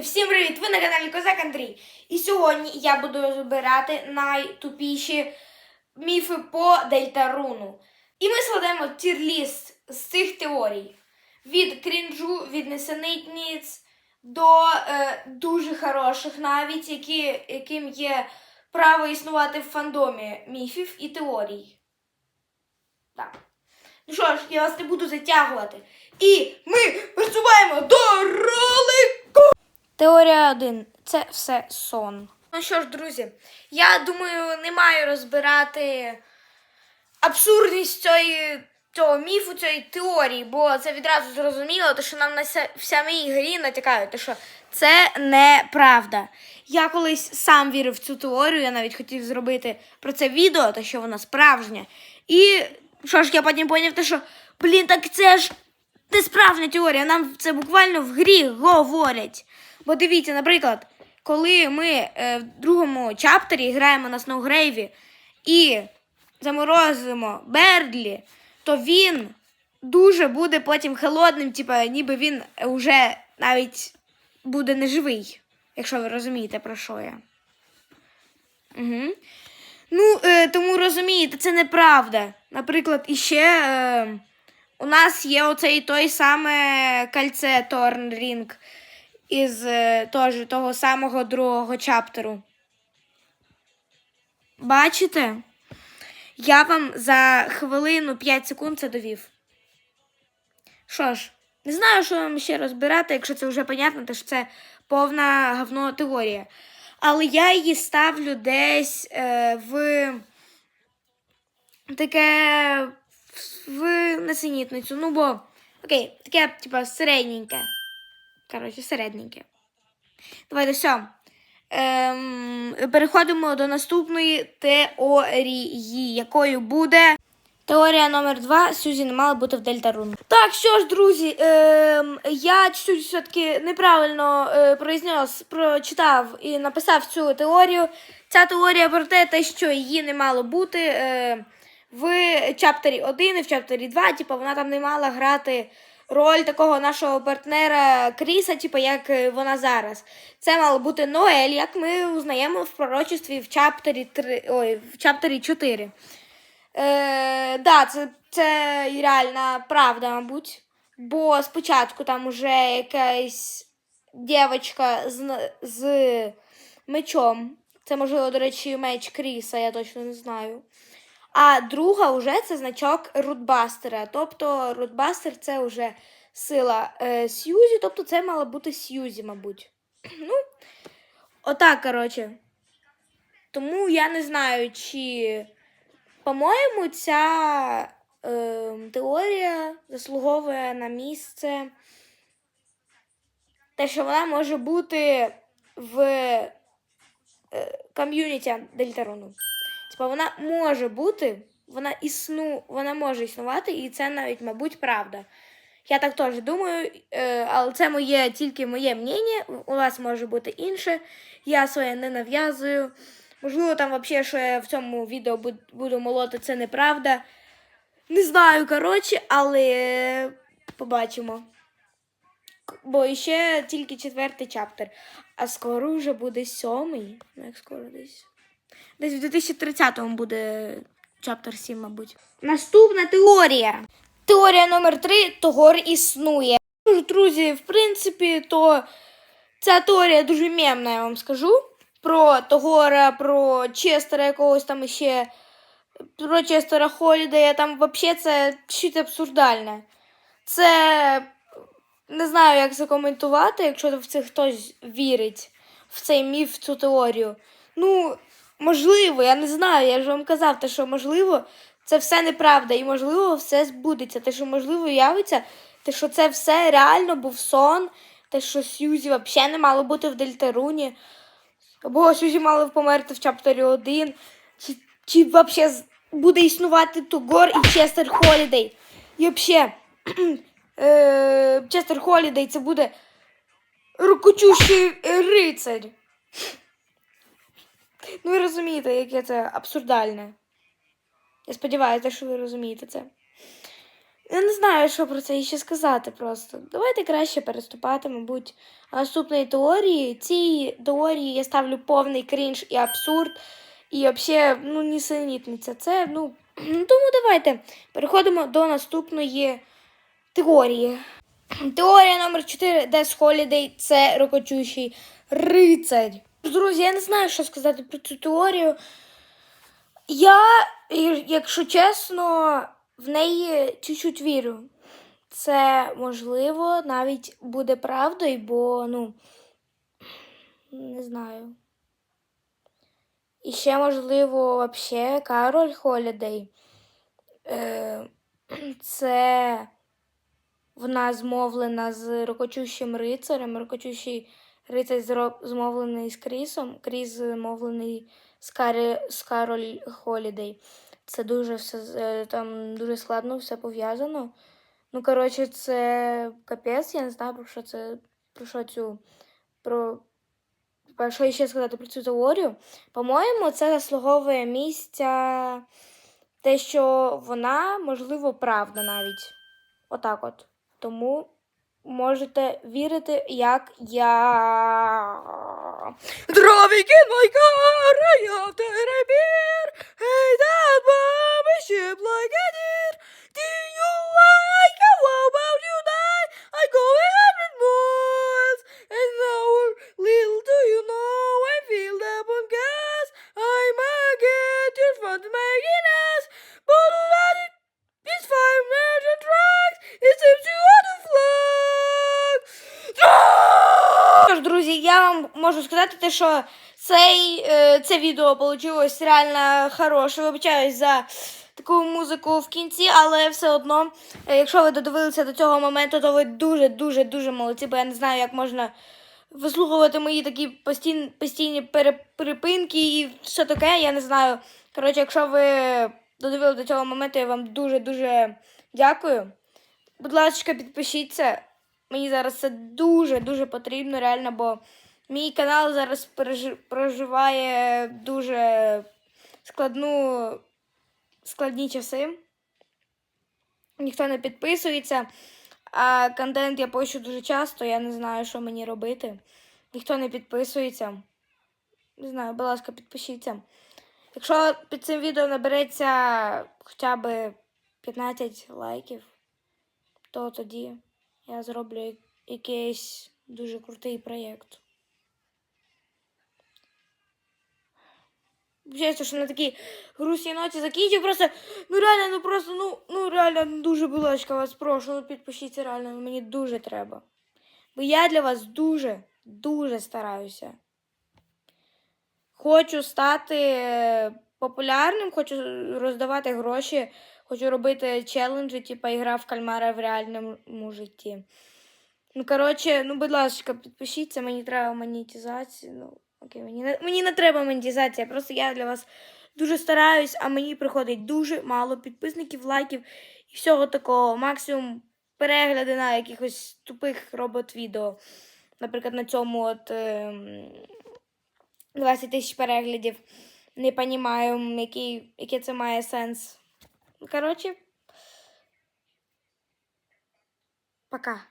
всім привіт! Ви на каналі Козак Андрій. І сьогодні я буду розбирати найтупіші міфи по Дельтаруну. І ми складемо тір-ліст з цих теорій. Від крінжу, від несенітниць до е, дуже хороших навіть, які, яким є право існувати в фандомі міфів і теорій. Так. Ну що ж, я вас не буду затягувати. І ми приступаємо до ролику. Теорія 1. Це все сон. Ну що ж, друзі, я думаю, не маю розбирати абсурдність цієї, цього міфу, цієї теорії, бо це відразу зрозуміло, то що нам на самій грі натякають, то що це неправда. Я колись сам вірив в цю теорію, я навіть хотів зробити про це відео, то що вона справжня. І що ж, я потім поняв, то що, блін, так це ж не справжня теорія, нам це буквально в грі говорять. Бо дивіться, наприклад, коли ми е, в другому чаптері граємо на Сноугрейві і заморозимо Бердлі, то він дуже буде потім холодним, типа, ніби він вже навіть буде неживий, якщо ви розумієте, про що я. Угу. Ну, е, тому розумієте, це неправда. Наприклад, іще е, у нас є оцей той саме кольце Торнрінг із е, тож, того самого другого чаптеру. Бачите? Я вам за хвилину 5 секунд це довів. Що ж, не знаю, що вам ще розбирати, якщо це вже понятно, то що це повна говно теорія. Але я її ставлю десь е, в таке в несенітницю. Ну, бо окей, таке, типа, середненьке. Коротше, середненьке. Давайте все. Ем, переходимо до наступної теорії, якою буде. Теорія номер два. Сюзі не мала бути в Дельтарун. Так, що ж, друзі, ем, я чуть все-таки неправильно е, произнес, прочитав і написав цю теорію. Ця теорія про те, що її не мало бути е, в чаптері 1 і в чаптері 2. Типу, вона там не мала грати роль такого нашого партнера Кріса, типу, як е, вона зараз. Це мало бути Ноель, як ми узнаємо в пророчестві в чаптері 3, ой, в чаптері 4. Е, да, це, це реальна правда, мабуть. Бо спочатку там уже якась дівчинка з, з мечом. Це, можливо, до речі, меч Кріса, я точно не знаю. А друга вже це значок Рутбастера. Тобто Рутбастер це вже сила е, Сьюзі, тобто це мала бути Сьюзі, мабуть. Ну, отак, коротше. Тому я не знаю, чи. По-моєму, ця е, теорія заслуговує на місце. Те, що вона може бути в е, ком'юніті Дельтаруну. Типа вона може бути, вона існу, вона може існувати, і це навіть, мабуть, правда. Я так теж думаю, е, але це моє тільки моє мнення. У вас може бути інше. Я своє не нав'язую. Можливо, там взагалі, що я в цьому відео буду молоти, це неправда. Не знаю, коротше, але побачимо. Бо ще тільки четвертий чаптер. А скоро вже буде сьомий. Ну, як скоро десь. Десь в 2030-му буде чаптер 7, мабуть. Наступна теорія. Теорія номер 3 Тогор існує. Ну, Друзі, в принципі, то ця теорія дуже мемна, я вам скажу. Про Тогора, про Честера якогось там іще. Про Честера Холідея. Там взагалі це щось абсурдальне. Це не знаю, як це коментувати, якщо в це хтось вірить в цей міф, в цю теорію. Ну, можливо, я не знаю. Я ж вам казав, те, що можливо, це все неправда, і можливо, все збудеться. Те, що можливо явиться, те, що це все реально був сон, те, що Сьюзі взагалі не мало бути в Дельтаруні, або Сьюзі мало померти в чаптері 1, чи, чи взагалі буде існувати Тугор і Честер Холідей. І взагалі, е, Честер Холідей це буде рукочущий рицарь. Ну, ви розумієте, яке це абсурдальне. Я сподіваюся, що ви розумієте це. Я не знаю, що про це ще сказати просто. Давайте краще переступати, мабуть, наступної теорії. Цій теорії я ставлю повний крінж і абсурд. І взагалі, ну, нісенітниця. Це, ну, тому давайте переходимо до наступної теорії. Теорія номер 4 Death Holiday – це рокочущий рицарь. Друзі, я не знаю, що сказати про цю теорію. Я, якщо чесно, в неї чуть-чуть вірю. Це можливо навіть буде правдою, бо, ну, не знаю. І ще, можливо, вообще Кароль Холідей. Е, це вона змовлена з рокочущим рицарем. Рокочущий рицар зро- змовлений з Крісом, Кріс змовлений з, Карі, з Кароль Холідей. Це дуже все е, там дуже складно все пов'язано. Ну, коротше, це капець, я не знаю, про що це, про що цю, про що ще сказати про цю теорію. По-моєму, це заслуговує місця те, що вона, можливо, правда навіть. Отак от. Тому можете вірити, як я. Дрові кін я car, I have to repair. Hey, можу сказати, те, що цей, е, це відео вийшло реально хороше. Вибачаюсь за таку музику в кінці, але все одно, е, якщо ви додивилися до цього моменту, то ви дуже-дуже дуже молодці, бо я не знаю, як можна вислухувати мої такі постійні, постійні перепинки і все таке, я не знаю. Коротше, якщо ви додивилися до цього моменту, я вам дуже-дуже дякую. Будь ласка, підпишіться. Мені зараз це дуже-дуже потрібно, реально, бо мій канал зараз проживає дуже складну, складні часи. Ніхто не підписується, а контент я пощу дуже часто, я не знаю, що мені робити. Ніхто не підписується. Не знаю, будь ласка, підпишіться. Якщо під цим відео набереться хоча б 15 лайків, то тоді я зроблю якийсь дуже крутий проєкт. Вчається, що на такій грустній ноті закінчив. Просто, ну реально, ну просто, ну, ну реально, ну, дуже, будь вас прошу, ну підпишіться реально, мені дуже треба. Бо я для вас дуже, дуже стараюся. Хочу стати е, популярним, хочу роздавати гроші, хочу робити челенджі, типу ігра в кальмара в реальному житті. Ну, коротше, ну, будь ласка, підпишіться, мені треба монетизація. Ну, окей, мені не, мені не треба монетизація, просто я для вас дуже стараюсь, а мені приходить дуже мало підписників, лайків і всього такого. Максимум перегляди на якихось тупих робот-відео. Наприклад, на цьому от ем, 20 тисяч переглядів. Не розумію, який, який це має сенс. Коротше, пока.